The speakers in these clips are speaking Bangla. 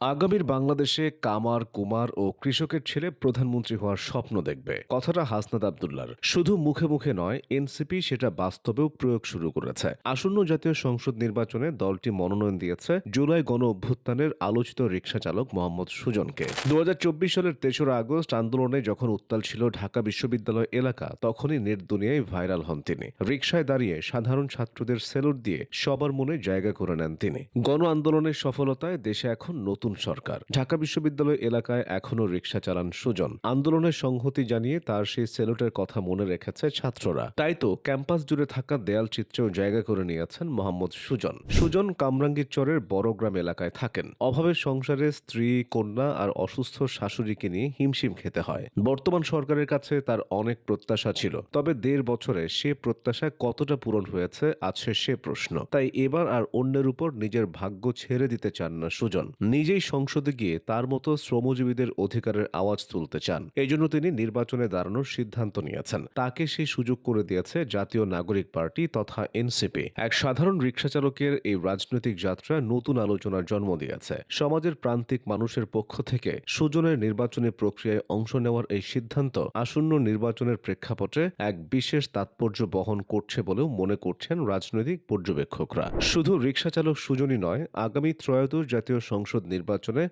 আগামীর বাংলাদেশে কামার, কুমার ও কৃষকের ছেলে প্রধানমন্ত্রী হওয়ার স্বপ্ন দেখবে। কথাটা হাসনাত আবদুল্লার। শুধু মুখে মুখে নয়, এনসিপি সেটা বাস্তবেও প্রয়োগ শুরু করেছে। আসন্ন জাতীয় সংসদ নির্বাচনে দলটি মনোনয়ন দিয়েছে জুলাই গণ অভ্যুত্থানের আলোচিত রিক্সা চালক মোহাম্মদ সুজনকে। দু হাজার চব্বিশ সালের তেসরা আগস্ট আন্দোলনে যখন উত্তাল ছিল ঢাকা বিশ্ববিদ্যালয় এলাকা, তখনই নেট দুনিয়ায় ভাইরাল হন তিনি। রিক্সায় দাঁড়িয়ে সাধারণ ছাত্রদের সেলুট দিয়ে সবার মনে জায়গা করে নেন তিনি। গণ আন্দোলনের সফলতায় দেশে এখন নতুন সরকার। ঢাকা বিশ্ববিদ্যালয় এলাকায় এখনও রিকশা চালান সুজন। আন্দোলনের সংহতি জানিয়ে তার সেই সেলুটের কথা মনে রেখেছে ছাত্ররা। তাই তো ক্যাম্পাস জুড়ে থাকা দেয়াল চিত্রেও জায়গা করে নিয়েছেন মোহাম্মদ সুজন। সুজন কামরাঙ্গীর চরের বড়গ্রাম এলাকায় থাকেন। অভাবের সংসারে স্ত্রী, কন্যা আর অসুস্থ শাশুড়িকে নিয়ে হিমশিম খেতে হয়। বর্তমান সরকারের কাছে তার অনেক প্রত্যাশা ছিল। তবে দেড় বছরে সে প্রত্যাশা কতটা পূরণ হয়েছে আছে সে প্রশ্ন। তাই এবার আর অন্যের উপর নিজের ভাগ্য ছেড়ে দিতে চান না সুজন। নিজেই সংসদে গিয়ে তার মতো শ্রমজীবীদের অধিকারের আওয়াজ তুলতে চান। এই জন্য তিনি নির্বাচনে দাঁড়ানোর সিদ্ধান্ত নিয়েছেন। তাকে সেই সুযোগ করে দিয়েছে জাতীয় নাগরিক পার্টি তথা এনসিপি। এক সাধারণ রিক্সা চালকের এই রাজনৈতিক যাত্রা নতুন আলোচনার জন্ম দিয়েছে। সমাজের প্রান্তিক মানুষের পক্ষ থেকে সুজনের নির্বাচনী প্রক্রিয়ায় অংশ নেওয়ার এই সিদ্ধান্ত আসন্ন নির্বাচনের প্রেক্ষাপটে এক বিশেষ তাৎপর্য বহন করছে বলেও মনে করছেন রাজনৈতিক পর্যবেক্ষকরা। শুধু রিক্সা চালক সুজনই নয়, আগামী ত্রয়োদশ জাতীয় সংসদ নির্বাচনে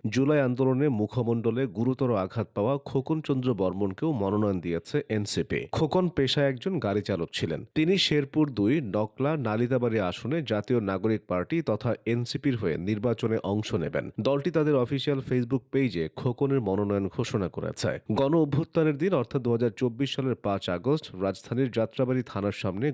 জুলাই আন্দোলনে মুখমণ্ডলে গুরুতর আঘাত পাওয়া খোকন চন্দ্র বর্মনকেও মনোনয়ন দিয়েছে এনসিপি। খোকন পেশায় একজন গাড়ি চালক ছিলেন। তিনি শেরপুর দুই, নকলা নালিতাবাড়ি আসনে জাতীয় নাগরিক পার্টি তথা এনসিপির হয়ে নির্বাচনে অংশ নেবেন। দলটি তাদের অফিসিয়াল ফেসবুক পেজে খোকনের মনোনয়ন ঘোষণা করেছে। গণ অভ্যুত্থানের দিন, অর্থাৎ দু হাজার চব্বিশ সালের পাঁচ আগস্ট, রাজধানীর যাত্রাবাড়ি থানার সামনে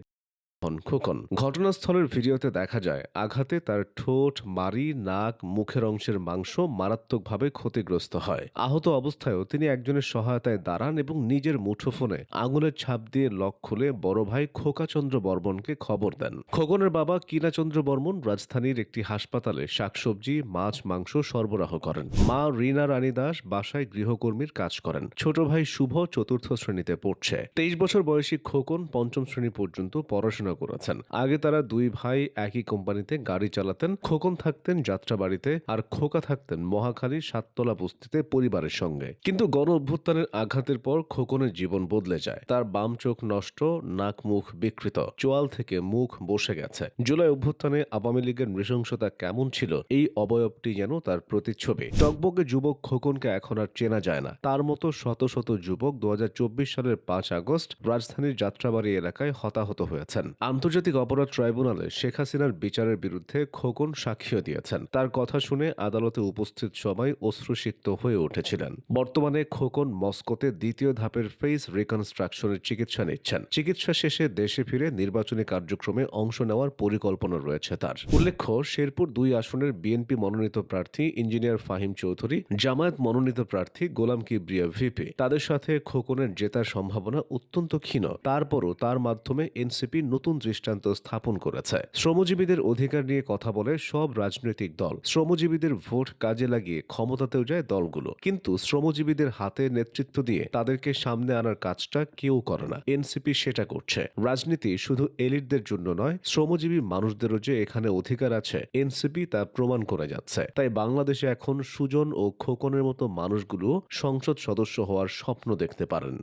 খোকন ঘটনাস্থলের ভিডিওতে দেখা যায়, আঘাতে তার ঠোঁট মারি নাক, মুখের অংশের মাংস মারাত্মকভাবে ক্ষতিগ্রস্ত হয়। আহত অবস্থায়ও তিনি একজনের সহায়তায় দাঁড়ান এবং নিজের মুঠোফোনে আঙুলের ছাপ দিয়ে লক খুলে বড় ভাই খোকাচন্দ্র বর্মনকে খবর দেন। খোকনের বাবা কিনাচন্দ্র বর্মন রাজধানীর একটি হাসপাতালে শাকসবজি, মাছ, মাংস সরবরাহ করেন। মা রিনা রানী দাস বাসায় গৃহকর্মীর কাজ করেন। ছোট ভাই শুভ চতুর্থ শ্রেণীতে পড়ছে। তেইশ বছর বয়সী খোকন পঞ্চম শ্রেণি পর্যন্ত পড়াশোনা করেছেন। আগে তারা দুই ভাই একই কোম্পানিতে গাড়ি চালাতেন, খোকন থাকতেন যাত্রাবাড়িতে আর খোকা থাকতেন মহাখালী সাততলা বস্তিতে পরিবারের সঙ্গে। কিন্তু গণ অভ্যুত্থানের আঘাতের পর খোকনের জীবন বদলে যায়। তার বাম চোখ নষ্ট, নাক মুখ বিকৃত, চোয়াল থেকে মুখ বসে গেছে। জুলাই অভ্যুত্থানে আওয়ামী লীগের নৃশংসতা কেমন ছিল, এই অবয়বটি যেন তার প্রতিচ্ছবি। টকবকে যুবক খোকনকে এখন আর চেনা যায় না। তার মতো শত শত যুবক দু হাজার চব্বিশ সালের পাঁচ আগস্ট রাজধানীর যাত্রাবাড়ি এলাকায় হতাহত হয়েছেন। আন্তর্জাতিক অপরাধ ট্রাইব্যুনালে শেখ হাসিনার বিচারের বিরুদ্ধে খোকন সাক্ষ্য দিয়েছেন। তার কথা শুনে আদালতে উপস্থিত সবাই অশ্রুসিক্ত হয়ে উঠেছিলেন। বর্তমানে খোকন মস্কোতে দ্বিতীয় ধাপের ফেস রিকনস্ট্রাকশনের চিকিৎসা নিচ্ছেন। চিকিৎসা শেষে দেশে ফিরে নির্বাচনী কার্যক্রমে অংশ নেওয়ার পরিকল্পনা রয়েছে তার। উল্লেখ্য, শেরপুর দুই আসনের বিএনপি মনোনীত প্রার্থী ইঞ্জিনিয়ার ফাহিম চৌধুরী, জামায়াত মনোনীত প্রার্থী গোলাম কিবরিয়া ভিপি। তাদের সাথে খোকনের জেতার সম্ভাবনা অত্যন্ত ক্ষীণ। তারপরও তার মাধ্যমে এনসিপি নতুন দৃষ্টান্ত স্থাপন করেছে। শ্রমজীবীদের অধিকার নিয়ে কথা বলে সব রাজনৈতিক দল। শ্রমজীবীদের ভোট কাজে লাগিয়ে ক্ষমতাতেও যায় দলগুলো। কিন্তু শ্রমজীবীদের হাতে নেতৃত্ব দিয়ে তাদেরকে সামনে আনার কাজটা কেউ করে না। এনসিপি সেটা করছে। রাজনীতি শুধু এলিটদের জন্য নয়, শ্রমজীবী মানুষদেরও যে এখানে অধিকার আছে, এনসিপি তা প্রমাণ করে যাচ্ছে। তাই বাংলাদেশে এখন সুজন ও খোকনের মতো মানুষগুলো সংসদ সদস্য হওয়ার স্বপ্ন দেখতে পারেন।